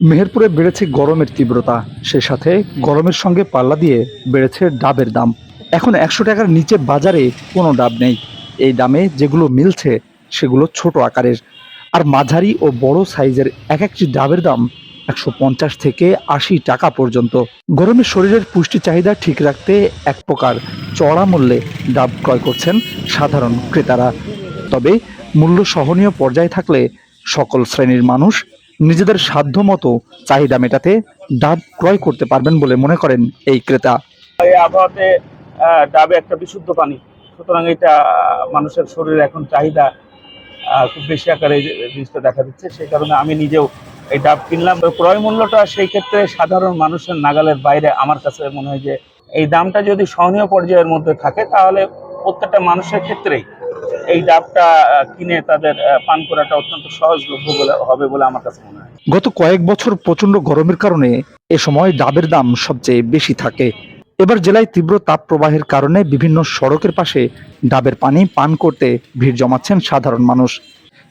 মেহেরপুরে বেড়েছে গরমের তীব্রতা। সে সাথে গরমের সঙ্গে পাল্লা দিয়ে বেড়েছে ডাবের দাম। এখন একশো টাকার নিচে বাজারে কোনো ডাব নেই। এই দামে যেগুলো মিলছে, সেগুলো ছোট আকারের। আর মাঝারি ও বড় সাইজের এক একটি ডাবের দাম একশো পঞ্চাশ থেকে আশি টাকা পর্যন্ত। গরমে শরীরের পুষ্টি চাহিদা ঠিক রাখতে এক প্রকার চড়া মূল্যে ডাব ক্রয় করছেন সাধারণ ক্রেতারা। তবে মূল্য সহনীয় পর্যায়ে থাকলে সকল শ্রেণির মানুষ নিজেদের সাধ্য মতো চাহিদা মেটাতে ডাব ক্রয় করতে পারবেন বলে মনে করেন এই ক্রেতা। এই আবহাওয়াতে ডাবে একটা বিশুদ্ধ পানি। সুতরাং এটা মানুষের শরীরে এখন চাহিদা খুব বেশি আকারে জিনিসটা দেখা দিচ্ছে, সেই কারণে আমি নিজেও এই ডাব কিনলাম। ক্রয় মূল্যটা সেই ক্ষেত্রে সাধারণ মানুষের নাগালের বাইরে আমার কাছে মনে হয় যে, এই দামটা যদি সহনীয় পর্যায়ের মধ্যে থাকে, তাহলে প্রত্যেকটা মানুষের ক্ষেত্রেই এই ডাবটা কিনে তাদের পান করাটা অত্যন্ত সহজলভ্য বলে হবে বলে আমার কাছে মনে হয়। গত কয়েক বছর প্রচণ্ড গরমের কারণে এ সময় ডাবের দাম সবচেয়ে বেশি থাকে। এবার জেলায় তীব্র তাপ প্রবাহের কারণে বিভিন্ন সড়কের পাশে ডাবের পানি পান করতে ভিড় জমাচ্ছেন সাধারণ মানুষ।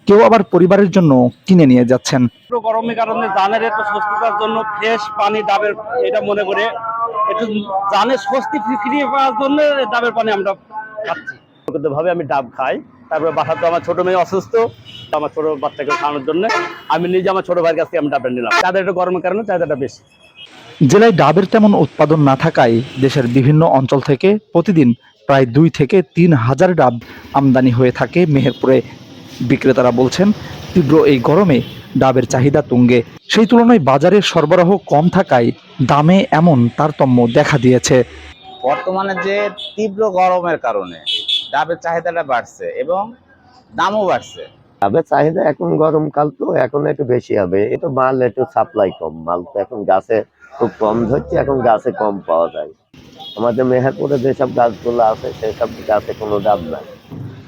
কেউ আবার পরিবারের জন্য কিনে নিয়ে যাচ্ছেন। গরমের কারণে জানের একটু স্বস্তিতার জন্য ফ্রেশ পানি ডাবের এটা মনে করে একটু জানের স্বস্তি ফিরিয়ে পাওয়ার জন্য ডাবের পানি আমরা খাচ্ছি। ভাবে আমি ডাব খাই। তারপরে বাসা তো আমার ছোট মেয়ে অসুস্থ আমার ছোট বাচ্চাকে খাওয়ানোর জন্য আমি নিজে আমার ছোট ভাইয়ের কাছ থেকে আমি ডাবটা নিলাম। তাদের একটু গরমের কারণে চাহিদাটা বেশি। জেলায় ডাবের তেমন উৎপাদন না থাকায় দেশের বিভিন্ন অঞ্চল থেকে প্রতিদিন প্রায় দুই থেকে তিন হাজার ডাব আমদানি হয়ে থাকে মেহেরপুরে। বিক্রেতারা বলছেন তীব্র এই গরমে ডাবের চাহিদা তুঙ্গে। সেই তুলনায় বাজারে সরবরাহ কম থাকায় দামে এমন তারতম্য দেখা দিয়েছে। বর্তমানে যে তীব্র গরমের কারণে ডাবের চাহিদাটা বাড়ছে এবং দামও বাড়ছে। ডাবের চাহিদা এখন গরমকাল তো, এখন একটু বেশি হবে। এটা মাল একটু সাপ্লাই কম, মাল তো এখন গাছে খুব কম ধরছে, এখন গাছে কম পাওয়া যায়। আমাদের মেহেরপুরে যেসব গাছগুলো আছে, সেসব গাছে কোনো দাম নাই।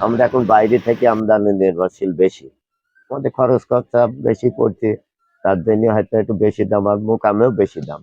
আমরা এখন বাইরে থেকে আমদানি নির্ভরশীল বেশি। আমাদের খরচ খরচা বেশি পড়ছে, তার জন্য হয়তো একটু বেশি দাম, আর মোকামেও বেশি দাম।